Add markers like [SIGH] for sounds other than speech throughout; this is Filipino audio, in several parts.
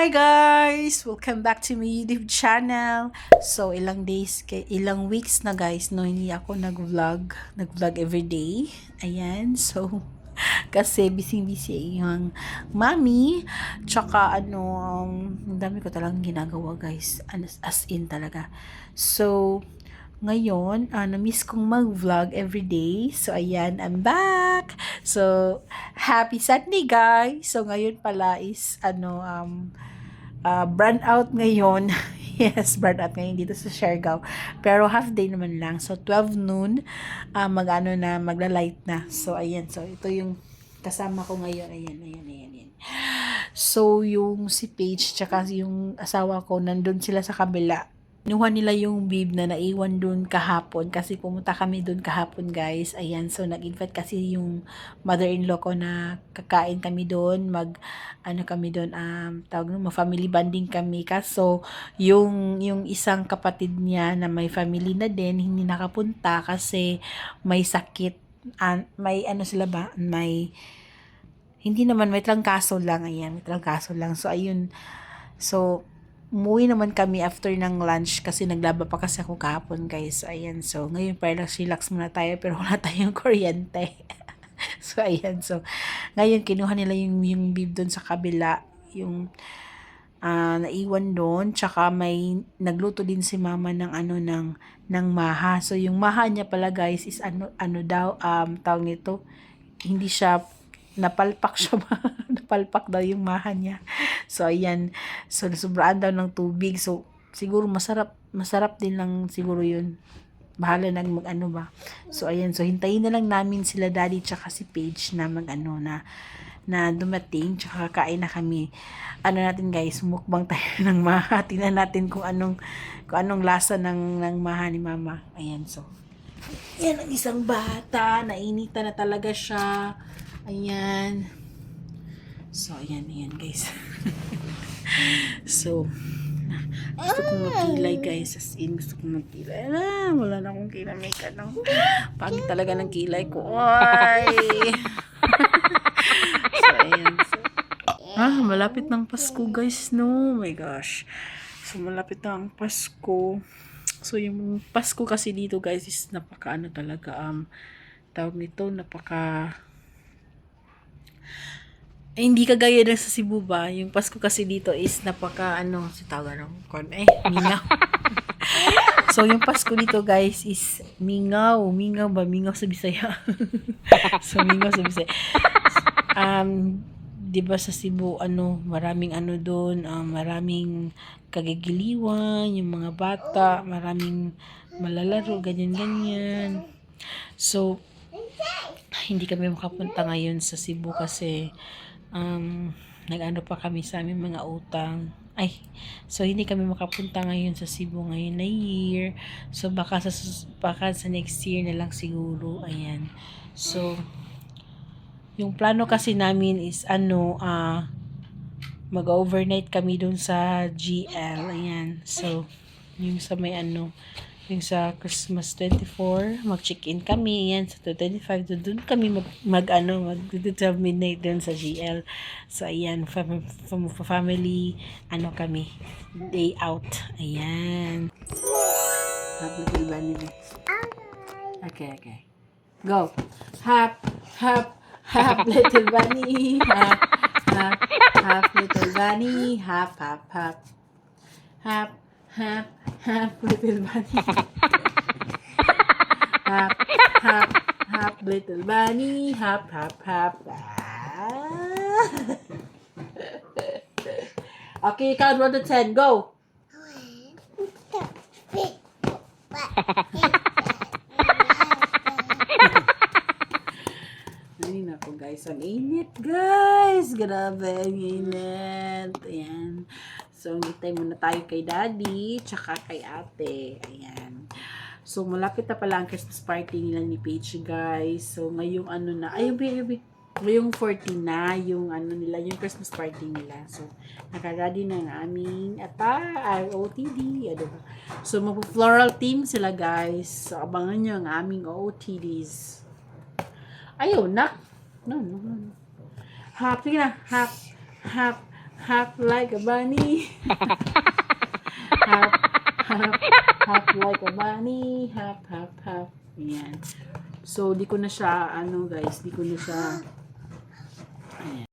Hi guys! Welcome back to my YouTube channel. So, ilang days, ilang weeks na guys, no, hindi ako nag-vlog. Nag-vlog everyday. Ayan, so, [LAUGHS] kasi busy-busy yung mami. Tsaka, ano, um, dami ko talagang ginagawa guys. As, as in talaga. So, ngayon, uh, na-miss kong mag-vlog everyday. So, ayan, I'm back! So, happy Sunday, guys! So, ngayon pala is, ano, um, uh, brand out ngayon. [LAUGHS] yes, brand out ngayon dito sa Siargao. Pero half day naman lang. So, 12 noon, uh, mag-ano na, magla-light na. So, ayan. So, ito yung kasama ko ngayon. Ayan, ayan, ayan, ayan. So, yung si Paige, tsaka yung asawa ko, nandun sila sa kabila Nuha nila yung bib na naiwan dun kahapon kasi pumunta kami dun kahapon guys. Ayan, so nag-invite kasi yung mother-in-law ko na kakain kami dun, mag ano kami dun, um, tawag mo, family bonding kami. Kaso yung yung isang kapatid niya na may family na din, hindi nakapunta kasi may sakit. Uh, may ano sila ba? May hindi naman may trangkaso lang ayan, may trangkaso lang. So ayun. So umuwi naman kami after ng lunch kasi naglaba pa kasi ako kahapon guys. Ayan, so ngayon para relax muna tayo pero wala [LAUGHS] tayong kuryente. [LAUGHS] so ayan, so ngayon kinuha nila yung, yung bib doon sa kabila, yung uh, naiwan doon, tsaka may nagluto din si mama ng ano ng ng maha. So yung maha niya pala guys is ano ano daw um tawag nito, hindi siya napalpak siya [LAUGHS] napalpak daw yung maha niya. So ayan. So nasubraan daw ng tubig. So siguro masarap masarap din lang siguro yun. Bahala na mag ano ba. So ayan. So hintayin na lang namin sila daddy tsaka si Paige na mag ano na na dumating tsaka kain na kami. Ano natin guys mukbang tayo [LAUGHS] ng maha. Tingnan natin kung anong kung anong lasa ng ng maha ni mama. Ayan so. Yan ang isang bata. Nainita na talaga siya Ayan. So, ayan, ayan guys. [LAUGHS] so, gusto kong magkilay guys. As in, gusto kong magkilay. Ah, wala na akong kilay. May kanang pangit talaga ng kilay ko. Ay! [LAUGHS] so, ayan. So, ah, malapit ng Pasko guys, no? Oh my gosh. So, malapit na ang Pasko. So, yung Pasko kasi dito guys is napaka ano talaga, um, tawag nito, napaka eh, hindi kagaya ng sa Cebu ba? Yung Pasko kasi dito is napaka ano, si tawag ng kon eh, mingaw. [LAUGHS] so yung Pasko dito guys is mingaw, mingaw ba? Mingaw sa Bisaya. [LAUGHS] so mingaw sa Bisaya. Um, 'di ba sa Cebu ano, maraming ano doon, um, maraming kagigiliwan, yung mga bata, maraming malalaro, ganyan-ganyan. So, hindi kami makapunta ngayon sa Cebu kasi um, nag-ano pa kami sa aming mga utang. Ay, so hindi kami makapunta ngayon sa Cebu ngayon na year. So baka sa, baka sa next year na lang siguro. Ayan. So, yung plano kasi namin is ano, ah, uh, mag-overnight kami dun sa GL. Ayan. So, yung sa may ano, yung sa Christmas 24, mag-check-in kami, yan, sa 25, doon kami mag, mag ano, mag midnight doon sa GL. So, ayan, fam, fam, family, ano kami, day out. Ayan. Happy birthday, Okay, okay. Go. Hap, hap, hap, [LAUGHS] little bunny. Hap, hap, hap, little bunny. Hap, hap, hap. Hap, hap, hap, little bunny. hap, hap, hap, little bunny. Hap, hap, hap. Ah. okay, count 1 to 10. Go. Ay, nako guys. Ang init, guys. Grabe, ang init. Ayan. So, ngitay muna tayo kay daddy, tsaka kay ate. Ayan. So, malapit na pala ang Christmas party nila ni Paige, guys. So, ngayong ano na, ay, yung, yung, yung 14 na, yung ano nila, yung Christmas party nila. So, nakaready na ng aming ata, OOTD. Ano ba? So, mag-floral team sila, guys. So, abangan nyo ang aming OOTDs. Ayaw na. No, no, no. Happy na. Hap, hap, Hop like a bunny. hop, hop, hop like a bunny. Hop, hop, hop. Ayan. So, di ko na siya, ano guys, di ko na siya, ayan.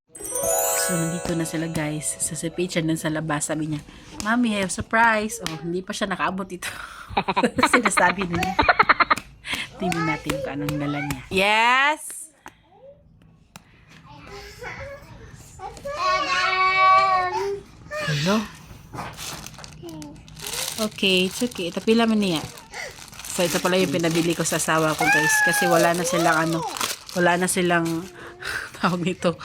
So, nandito na sila guys. Sa si Paige, nandun sa labas. Sabi niya, Mami, I have surprise. Oh, hindi pa siya nakaabot ito. [LAUGHS] Sinasabi na niya. Tingnan natin kung anong dala niya. Yes! Hello? Okay, it's okay. Tapila man niya. So, ito pala yung pinabili ko sa asawa ko, guys. Kasi wala na silang ano, wala na silang, [LAUGHS] tawag nito,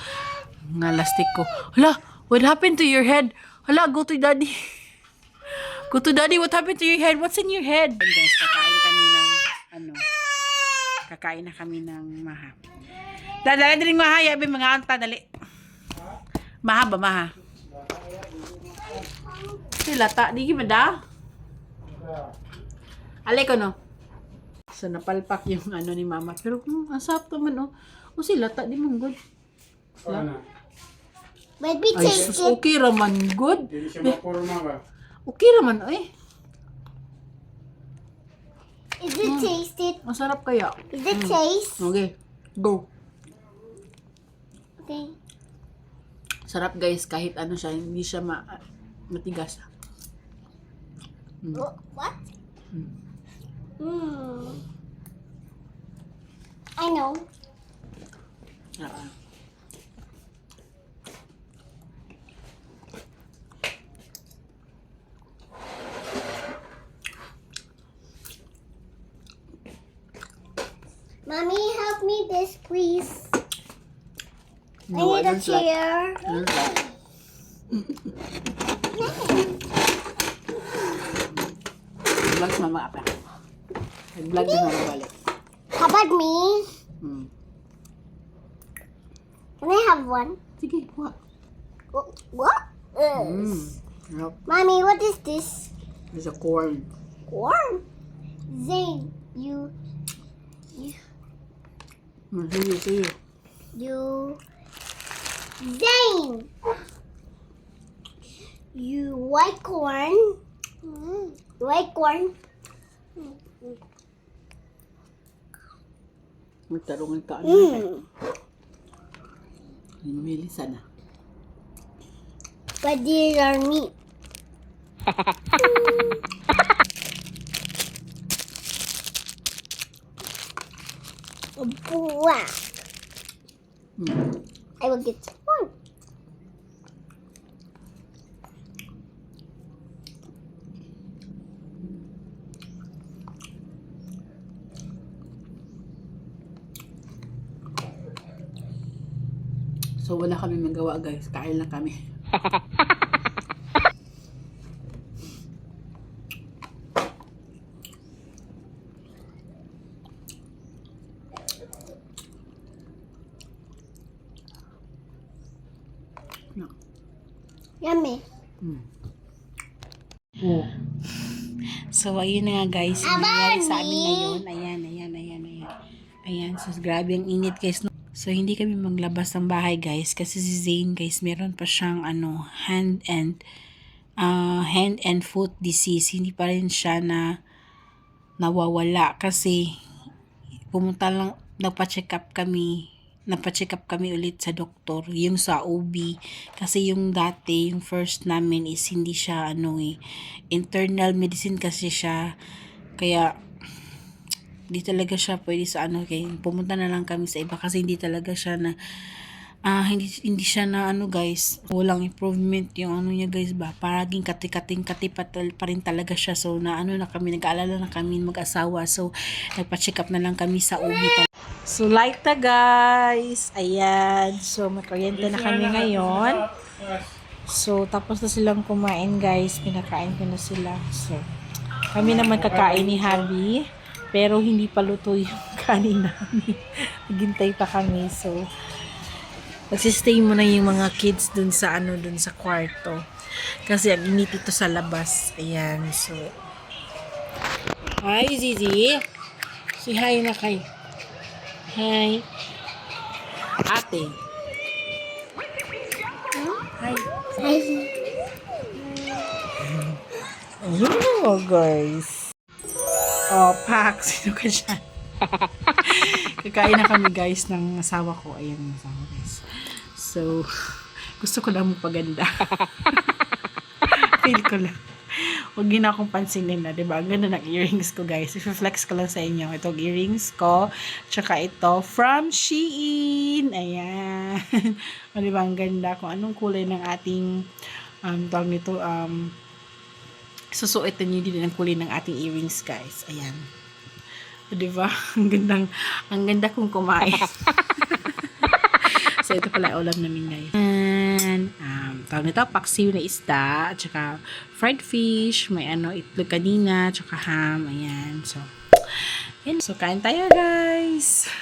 nga lastik ko. Hala, what happened to your head? Hala, go to daddy. [LAUGHS] Go to daddy, what happened to your head? What's in your head? And guys, kakain kami ng, ano, kakain na kami ng maha. Dadala din maha, yabi mga anta, dali. Maha ba, maha? Sila ta, di gimada? Alay ko no. So napalpak yung [LAUGHS] ano ni mama. Pero hmm, ang sarap naman oh. O sila ta, di man good. Maybe Ay, taste sus, it. okay raman good. Hindi siya mapurma ba? Okay raman, eh. Is it tasted? Masarap kaya. Is it taste? Okay, go. Okay. Sarap guys, kahit ano siya, hindi siya ma matigas. Wh- What? Mm. Hmm. I know. Ah. Mommy, help me this, please. No, I I need a chair. [LAUGHS] I don't like. Vlog si mama apa? Nag-vlog na mama balik. How about me? Hmm. Can I have one? Sige, kuha. Wh- What? is? Mm. Yup. Mommy, what is this? There's a corn. Corn. Zane, you, you, Mm, sige, sige. you. Zane. You white corn. Mm. White corn. Magtarungan ka. Ano? Mm. Hinumili sana. But these are meat. Black. [LAUGHS] Mm. I will get one. So, wala kami magawa guys. Kain lang kami. No. Yummy. So, ayun na nga guys. Yung nangyari sa amin ngayon. Ayan, ayan, ayan, ayan. Ayan, so grabe ang init guys. So, hindi kami maglabas ng bahay guys. Kasi si Zane guys, meron pa siyang ano, hand and uh, hand and foot disease. Hindi pa rin siya na nawawala. Kasi pumunta lang, nagpa-check up kami napacheck up kami ulit sa doktor, yung sa OB. Kasi yung dati, yung first namin is hindi siya ano eh, internal medicine kasi siya. Kaya, hindi talaga siya pwede sa ano, kaya pumunta na lang kami sa iba kasi hindi talaga siya na, ah, hindi, hindi siya na ano guys, walang improvement yung ano niya guys ba, paraging kati-kating kati pa, rin talaga siya. So, na ano na kami, nag-aalala na kami mag-asawa. So, nagpa-check up na lang kami sa OB. So, like ta guys. Ayan. So, may kuryente na kami ngayon. So, tapos na silang kumain guys. Pinakain ko na sila. So, kami naman kakain ni Habi. Pero hindi pa luto [LAUGHS] yung kanin namin. Naghintay pa kami. So, magsistay muna yung mga kids dun sa ano, dun sa kwarto. Kasi ang init ito sa labas. Ayan. So, Hi, Zizi. Si hi na kay. Hi. Ate. Hi. Hi. Oh, guys. Oh, Pax. [LAUGHS] Sino ka dyan? Kakain na kami, guys, ng asawa ko. Ayan yung asawa, guys. So, gusto ko lang magpaganda. [LAUGHS] Feel ko lang. Huwag yun akong pansinin na, di ba? Ang ganda ng earrings ko, guys. I-flex ko lang sa inyo. Itong earrings ko. Tsaka ito, from Shein. Ayan. [LAUGHS] o, di ba? Ang ganda. Kung anong kulay ng ating, um, tawag nito, um, susuotin nyo din ang kulay ng ating earrings, guys. Ayan. O, di ba? [LAUGHS] Ang gandang, ang ganda kong kumain. [LAUGHS] so, ito pala ulam namin, guys. And, um, tawag nito, paksiw na isda, at saka fried fish, may ano, itlog kanina, at saka ham, ayan. So, yan. So, kain tayo, guys.